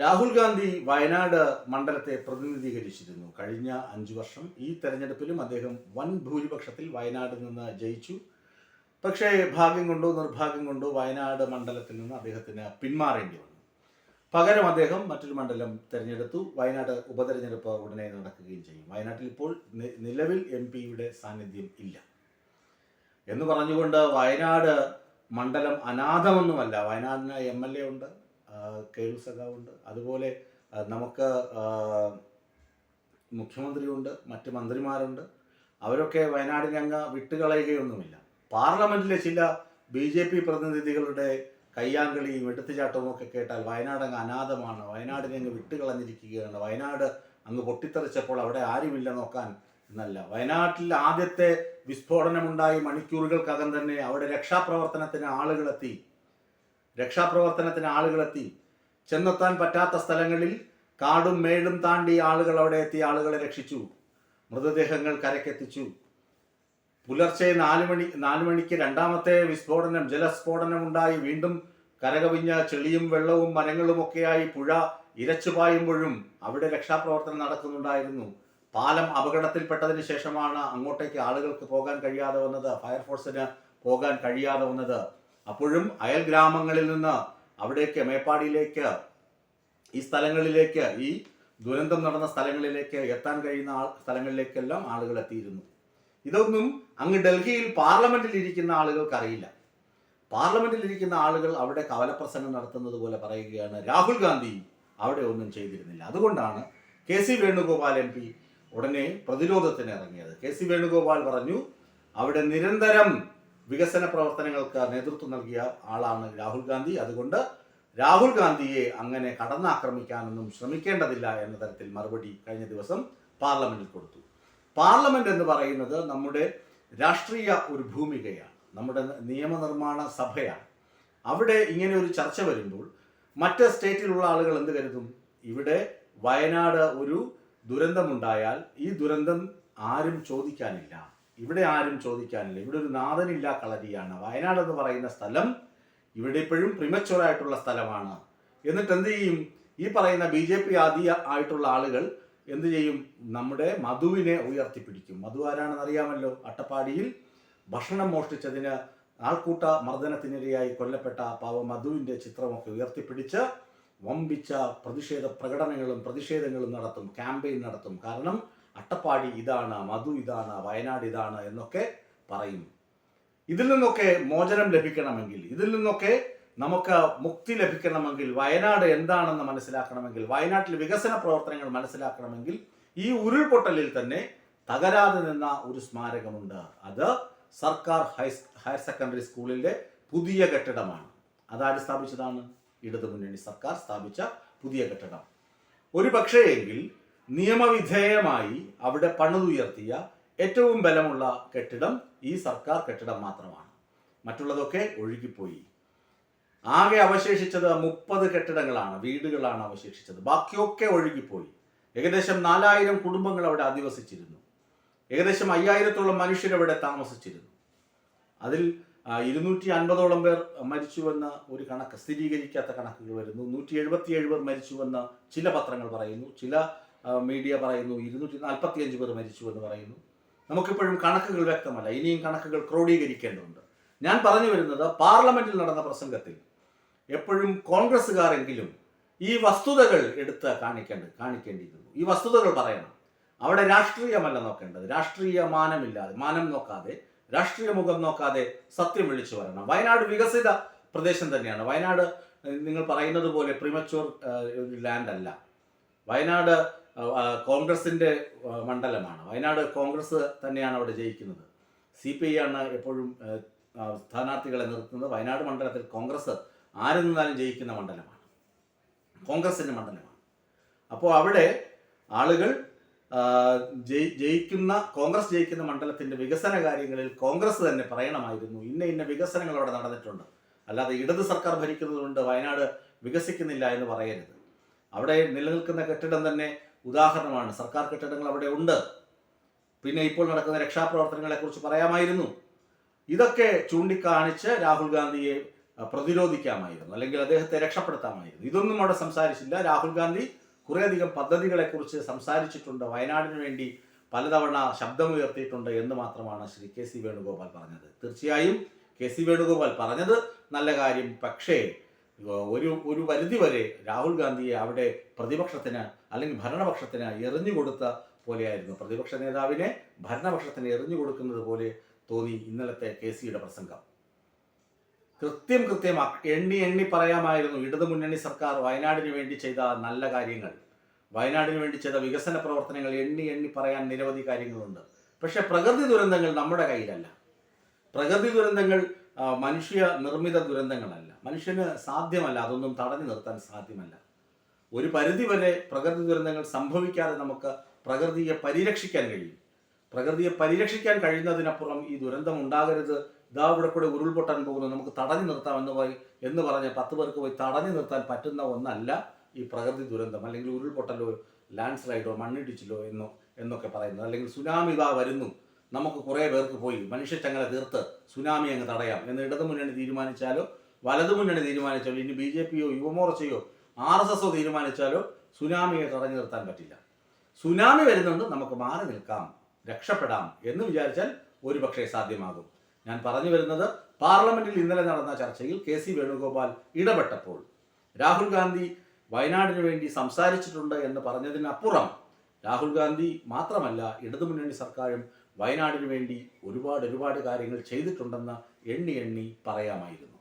രാഹുൽ ഗാന്ധി വയനാട് മണ്ഡലത്തെ പ്രതിനിധീകരിച്ചിരുന്നു. കഴിഞ്ഞ അഞ്ചു വർഷം ഈ തെരഞ്ഞെടുപ്പിലും അദ്ദേഹം വൻ ഭൂരിപക്ഷത്തിൽ വയനാട്ടിൽ നിന്ന് ജയിച്ചു. പക്ഷേ ഭാഗ്യം കൊണ്ടോ നിർഭാഗ്യം കൊണ്ടോ വയനാട് മണ്ഡലത്തിൽ നിന്ന് അദ്ദേഹത്തിന് പിന്മാറേണ്ടി വന്നു. പകരം അദ്ദേഹം മറ്റൊരു മണ്ഡലം തിരഞ്ഞെടുത്തു. വയനാട് ഉപതെരഞ്ഞെടുപ്പ് ഉടനെ നടക്കുകയും ചെയ്യും. വയനാട്ടിൽ ഇപ്പോൾ നിലവിൽ എം പിയുടെ സാന്നിധ്യം ഇല്ല. എന്ന് പറഞ്ഞുകൊണ്ട് വയനാട് മണ്ഡലം അനാഥമൊന്നുമല്ല. വയനാടിന് എം എൽ എ ഉണ്ട്. ആ, കെ ഉണ്ട് സഖാവുണ്ട്. അതുപോലെ നമുക്ക് മുഖ്യമന്ത്രിയുണ്ട് മറ്റ് മന്ത്രിമാരുണ്ട്. അവരൊക്കെ വയനാടിനെ അങ്ങ് വിട്ടുകളയുകയൊന്നുമില്ല. പാർലമെന്റിലെ ചില ബി ജെ പി പ്രതിനിധികളുടെ കയ്യാങ്കളിയും എടുത്തുചാട്ടവും ഒക്കെ കേട്ടാൽ വയനാട് അങ്ങ് അനാഥമാണ്. വയനാടിനെ അങ്ങ് വിട്ടുകളഞ്ഞിരിക്കുകയാണ്. വയനാട് അങ്ങ് പൊട്ടിത്തെറിച്ചപ്പോൾ അവിടെ ആരുമില്ല നോക്കാൻ എന്നല്ല. വയനാട്ടിൽ ആദ്യത്തെ വിസ്ഫോടനമുണ്ടായി മണിക്കൂറുകൾക്കകം തന്നെ അവിടെ രക്ഷാപ്രവർത്തനത്തിന് ആളുകളെത്തി. രക്ഷാപ്രവർത്തനത്തിന് ആളുകളെത്തി. ചെന്നെത്താൻ പറ്റാത്ത സ്ഥലങ്ങളിൽ കാടും മേടും താണ്ടി ആളുകൾ അവിടെ എത്തി ആളുകളെ രക്ഷിച്ചു. മൃതദേഹങ്ങൾ കരക്കെത്തിച്ചു പുലർച്ചെ നാല് മണി നാല് മണിക്ക് രണ്ടാമത്തെ വിസ്ഫോടനം ജലസ്ഫോടനം ഉണ്ടായി. വീണ്ടും കരകവിഞ്ഞ ചെളിയും വെള്ളവും മരങ്ങളും ഒക്കെയായി പുഴ ഇരച്ചുപായുമ്പോഴും അവിടെ രക്ഷാപ്രവർത്തനം നടക്കുന്നുണ്ടായിരുന്നു. പാലം അപകടത്തിൽപ്പെട്ടതിന് ശേഷമാണ് അങ്ങോട്ടേക്ക് ആളുകൾക്ക് പോകാൻ കഴിയാതെ വന്നത്. ഫയർഫോഴ്സിന് പോകാൻ കഴിയാതെ വന്നത്. അപ്പോഴും അയൽ ഗ്രാമങ്ങളിൽ നിന്ന് അവിടേക്ക് മേപ്പാടിയിലേക്ക് ഈ സ്ഥലങ്ങളിലേക്ക് ഈ ദുരന്തം നടന്ന സ്ഥലങ്ങളിലേക്ക് എത്താൻ കഴിയുന്ന സ്ഥലങ്ങളിലേക്കെല്ലാം ആളുകൾ എത്തിയിരുന്നു. ഇതൊന്നും അങ്ങ് ഡൽഹിയിൽ പാർലമെന്റിൽ ഇരിക്കുന്ന ആളുകൾക്ക് അറിയില്ല. പാർലമെന്റിൽ ഇരിക്കുന്ന ആളുകൾ അവിടെ കവലപ്രസംഗം നടത്തുന്നത് പോലെ പറയുകയാണ് രാഹുൽ ഗാന്ധി അവിടെ ഒന്നും ചെയ്തിരുന്നില്ല. അതുകൊണ്ടാണ് K C Venugopal M P ഉടനെ പ്രതിരോധത്തിന് ഇറങ്ങിയത്. കെ സി വേണുഗോപാൽ പറഞ്ഞു അവിടെ നിരന്തരം വികസന പ്രവർത്തനങ്ങൾക്ക് നേതൃത്വം നൽകിയ ആളാണ് രാഹുൽ ഗാന്ധി. അതുകൊണ്ട് രാഹുൽ ഗാന്ധിയെ അങ്ങനെ കടന്നാക്രമിക്കാനൊന്നും ശ്രമിക്കേണ്ടതില്ല എന്ന തരത്തിൽ മറുപടി കഴിഞ്ഞ ദിവസം പാർലമെന്റിൽ കൊടുത്തു. പാർലമെന്റ് എന്ന് പറയുന്നത് നമ്മുടെ രാഷ്ട്രീയ ഒരു ഭൂമികയാണ്. നമ്മുടെ നിയമനിർമ്മാണ സഭയാണ്. അവിടെ ഇങ്ങനെ ഒരു ചർച്ച വരുമ്പോൾ മറ്റ് സ്റ്റേറ്റിലുള്ള ആളുകൾ എന്ത് കരുതും? ഇവിടെ വയനാട് ഒരു ദുരന്തമുണ്ടായാൽ ഈ ദുരന്തം ആരും ചോദിക്കാനില്ല. ഇവിടെ ആരും ചോദിക്കാനില്ല. ഇവിടെ ഒരു നാഥനില്ല കളരിയാണ്. വയനാട് എന്ന് പറയുന്ന സ്ഥലം ഇവിടെ ഇപ്പോഴും പ്രിമച്ചുറായിട്ടുള്ള സ്ഥലമാണ്. എന്നിട്ട് എന്ത് ചെയ്യും? ഈ പറയുന്ന ബി ജെ പി ആദ്യ ആയിട്ടുള്ള ആളുകൾ എന്ത് ചെയ്യും? നമ്മുടെ മധുവിനെ ഉയർത്തിപ്പിടിക്കും. മധു ആരാണെന്ന് അറിയാമല്ലോ? അട്ടപ്പാടിയിൽ ഭക്ഷണം മോഷ്ടിച്ചതിന് ആൾക്കൂട്ട മർദ്ദനത്തിനിരയായി കൊല്ലപ്പെട്ട പാവ മധുവിന്റെ ചിത്രമൊക്കെ ഉയർത്തിപ്പിടിച്ച് വമ്പിച്ച പ്രതിഷേധ പ്രകടനങ്ങളും പ്രതിഷേധങ്ങളും നടത്തും ക്യാമ്പയിൻ നടത്തും. കാരണം അട്ടപ്പാടി ഇതാണ് മധു ഇതാണ് വയനാട് ഇതാണ് എന്നൊക്കെ പറയും. ഇതിൽ നിന്നൊക്കെ മോചനം ലഭിക്കണമെങ്കിൽ ഇതിൽ നിന്നൊക്കെ നമുക്ക് മുക്തി ലഭിക്കണമെങ്കിൽ വയനാട് എന്താണെന്ന് മനസ്സിലാക്കണമെങ്കിൽ വയനാട്ടിൽ വികസന പ്രവർത്തനങ്ങൾ മനസ്സിലാക്കണമെങ്കിൽ ഈ ഉരുൾപൊട്ടലിൽ തന്നെ തകരാതെ നിന്ന ഒരു സ്മാരകമുണ്ട്. അത് സർക്കാർ ഹയർ സെക്കൻഡറി സ്കൂളിന്റെ പുതിയ കെട്ടിടമാണ്. അതാര് സ്ഥാപിച്ചതാണ്? ഇടതുമുന്നണി സർക്കാർ സ്ഥാപിച്ച പുതിയ കെട്ടിടം. ഒരു പക്ഷേ എങ്കിൽ നിയമവിധേയമായി അവിടെ പണിതുയർത്തിയ ഏറ്റവും ബലമുള്ള കെട്ടിടം ഈ സർക്കാർ കെട്ടിടം മാത്രമാണ്. മറ്റുള്ളതൊക്കെ ഒഴുകിപ്പോയി. ആകെ അവശേഷിച്ചത് മുപ്പത് കെട്ടിടങ്ങളാണ് വീടുകളാണ് അവശേഷിച്ചത്. ബാക്കിയൊക്കെ ഒഴുകിപ്പോയി. ഏകദേശം നാലായിരം കുടുംബങ്ങൾ അവിടെ അധിവസിച്ചിരുന്നു. ഏകദേശം അയ്യായിരത്തോളം മനുഷ്യരവിടെ താമസിച്ചിരുന്നു. അതിൽ ഇരുന്നൂറ്റി അൻപതോളം പേർ മരിച്ചുവെന്ന് ഒരു കണക്ക് സ്ഥിരീകരിക്കാത്ത കണക്കുകൾ വരുന്നു. നൂറ്റി എഴുപത്തിയേഴ് പേർ മരിച്ചുവെന്ന് ചില പത്രങ്ങൾ പറയുന്നു. ചില മീഡിയ പറയുന്നു ഇരുന്നൂറ്റി നാൽപ്പത്തിയഞ്ച് പേർ മരിച്ചു എന്ന് പറയുന്നു. നമുക്കിപ്പോഴും കണക്കുകൾ വ്യക്തമല്ല. ഇനിയും കണക്കുകൾ ക്രോഡീകരിക്കേണ്ടതുണ്ട്. ഞാൻ പറഞ്ഞു വരുന്നത് പാർലമെന്റിൽ നടന്ന പ്രസംഗത്തിൽ എപ്പോഴും കോൺഗ്രസ്സുകാരെങ്കിലും ഈ വസ്തുതകൾ എടുത്ത് കാണിക്കേണ്ട കാണിക്കേണ്ടിയിരുന്നു. ഈ വസ്തുതകൾ പറയണം. അവിടെ രാഷ്ട്രീയമല്ല നോക്കേണ്ടത്. രാഷ്ട്രീയ മാനമില്ലാതെ മാനം നോക്കാതെ രാഷ്ട്രീയ മുഖം നോക്കാതെ സത്യം വിളിച്ചു വരണം വയനാട് വികസിത പ്രദേശം തന്നെയാണ്. വയനാട് നിങ്ങൾ പറയുന്നത് പോലെ പ്രിമച്വർ ലാൻഡ് അല്ല. വയനാട് കോൺഗ്രസിന്റെ മണ്ഡലമാണ്. വയനാട് കോൺഗ്രസ് തന്നെയാണ് അവിടെ ജയിക്കുന്നത്. സി പി ഐ ആണ് എപ്പോഴും സ്ഥാനാർത്ഥികളെ നിർത്തുന്നത്. വയനാട് മണ്ഡലത്തിൽ കോൺഗ്രസ് ആര് നിന്നാലും ജയിക്കുന്ന മണ്ഡലമാണ്. കോൺഗ്രസിന്റെ മണ്ഡലമാണ്. അപ്പോൾ അവിടെ ആളുകൾ ജയിക്കുന്ന കോൺഗ്രസ് ജയിക്കുന്ന മണ്ഡലത്തിന്റെ വികസന കാര്യങ്ങളിൽ കോൺഗ്രസ് തന്നെ പറയണമായിരുന്നു. ഇന്ന ഇന്ന വികസനങ്ങൾ അവിടെ നടന്നിട്ടുണ്ട്. അല്ലാതെ ഇടത് സർക്കാർ ഭരിക്കുന്നതുകൊണ്ട് വയനാട് വികസിക്കുന്നില്ല എന്ന് പറയരുത്. അവിടെ നിലനിൽക്കുന്ന കെട്ടിടം തന്നെ ഉദാഹരണമാണ് സർക്കാർ കെട്ടിടങ്ങൾ അവിടെ ഉണ്ട്. പിന്നെ ഇപ്പോൾ നടക്കുന്ന രക്ഷാപ്രവർത്തനങ്ങളെ കുറിച്ച് പറയാമായിരുന്നു. ഇതൊക്കെ ചൂണ്ടിക്കാണിച്ച് രാഹുൽ ഗാന്ധിയെ പ്രതിരോധിക്കാമായിരുന്നു അല്ലെങ്കിൽ അദ്ദേഹത്തെ രക്ഷപ്പെടുത്താമായിരുന്നു. ഇതൊന്നും അവിടെ സംസാരിച്ചില്ല. രാഹുൽ ഗാന്ധി കുറേയധികം പദ്ധതികളെക്കുറിച്ച് സംസാരിച്ചിട്ടുണ്ട്. വയനാടിന് വേണ്ടി പലതവണ ശബ്ദമുയർത്തിയിട്ടുണ്ട് എന്ന് മാത്രമാണ് ശ്രീ കെ സി വേണുഗോപാൽ പറഞ്ഞത്. തീർച്ചയായും കെ സി വേണുഗോപാൽ പറഞ്ഞത് നല്ല കാര്യം. പക്ഷേ ഒരു ഒരു പരിധി വരെ രാഹുൽ ഗാന്ധിയെ അവിടെ പ്രതിപക്ഷത്തിന് അല്ലെങ്കിൽ ഭരണപക്ഷത്തിന് എറിഞ്ഞു കൊടുത്ത പോലെയായിരുന്നു. പ്രതിപക്ഷ നേതാവിനെ ഭരണപക്ഷത്തിന് എറിഞ്ഞു കൊടുക്കുന്നത് പോലെ തോന്നി ഇന്നലത്തെ കെ സിയുടെ പ്രസംഗം. കൃത്യം കൃത്യം എണ്ണി എണ്ണി പറയാമായിരുന്നു ഇടതു മുന്നണി സർക്കാർ വയനാടിന് വേണ്ടി ചെയ്ത നല്ല കാര്യങ്ങൾ. വയനാടിന് വേണ്ടി ചെയ്ത വികസന പ്രവർത്തനങ്ങൾ എണ്ണി എണ്ണി പറയാൻ നിരവധി കാര്യങ്ങളുണ്ട്. പക്ഷെ പ്രകൃതി ദുരന്തങ്ങൾ നമ്മുടെ കയ്യിലല്ല. പ്രകൃതി ദുരന്തങ്ങൾ മനുഷ്യ നിർമ്മിത ദുരന്തങ്ങളല്ല. മനുഷ്യന് സാധ്യമല്ല അതൊന്നും തടഞ്ഞു നിർത്താൻ സാധ്യമല്ല. ഒരു പരിധിവരെ പ്രകൃതി ദുരന്തങ്ങൾ സംഭവിക്കാതെ നമുക്ക് പ്രകൃതിയെ പരിരക്ഷിക്കാൻ കഴിയും. പ്രകൃതിയെ പരിരക്ഷിക്കാൻ കഴിയുന്നതിനപ്പുറം ഈ ദുരന്തം ഉണ്ടാകരുത്. ഇതാ ഇവിടെ കൂടെ ഉരുൾപൊട്ടാൻ പോകുന്നു നമുക്ക് തടഞ്ഞു നിർത്താം എന്ന് പോയി എന്ന് പറഞ്ഞ് പത്ത് പേർക്ക് പോയി തടഞ്ഞു നിർത്താൻ പറ്റുന്ന ഒന്നല്ല ഈ പ്രകൃതി ദുരന്തം. അല്ലെങ്കിൽ ഉരുൾപൊട്ടലോ ലാൻഡ് സ്ലൈഡോ മണ്ണിടിച്ചിലോ എന്നോ എന്നൊക്കെ പറയുന്നത്. അല്ലെങ്കിൽ സുനാമി ഇതാ വരുന്നു. നമുക്ക് കുറേ പേർക്ക് പോയി. മനുഷ്യച്ചങ്ങല തീർത്ത് സുനാമി അങ്ങ് തടയാം എന്ന് ഇടതു മുന്നണി തീരുമാനിച്ചാലോ വലതു മുന്നണി തീരുമാനിച്ചാലോ ഇനി ബി ജെ പിയോ യുവമോർച്ചയോ ആർ എസ് എസോ തീരുമാനിച്ചാലോ സുനാമിയെ തടഞ്ഞു നിർത്താൻ പറ്റില്ല. സുനാമി വരുന്നുണ്ട് നമുക്ക് മാറി നിൽക്കാം രക്ഷപ്പെടാം എന്ന് വിചാരിച്ചാൽ ഒരുപക്ഷെ സാധ്യമാകും. ഞാൻ പറഞ്ഞു വരുന്നത് പാർലമെന്റിൽ ഇന്നലെ നടന്ന ചർച്ചയിൽ കെ സി വേണുഗോപാൽ ഇടപെട്ടപ്പോൾ രാഹുൽ ഗാന്ധി വയനാടിനു വേണ്ടി സംസാരിച്ചിട്ടുണ്ട് എന്ന് പറഞ്ഞതിനപ്പുറം രാഹുൽ ഗാന്ധി മാത്രമല്ല ഇടതുമുന്നണി സർക്കാരും വയനാടിന് വേണ്ടി ഒരുപാട് ഒരുപാട് കാര്യങ്ങൾ ചെയ്തിട്ടുണ്ടെന്ന് എണ്ണി എണ്ണി പറയാമായിരുന്നു.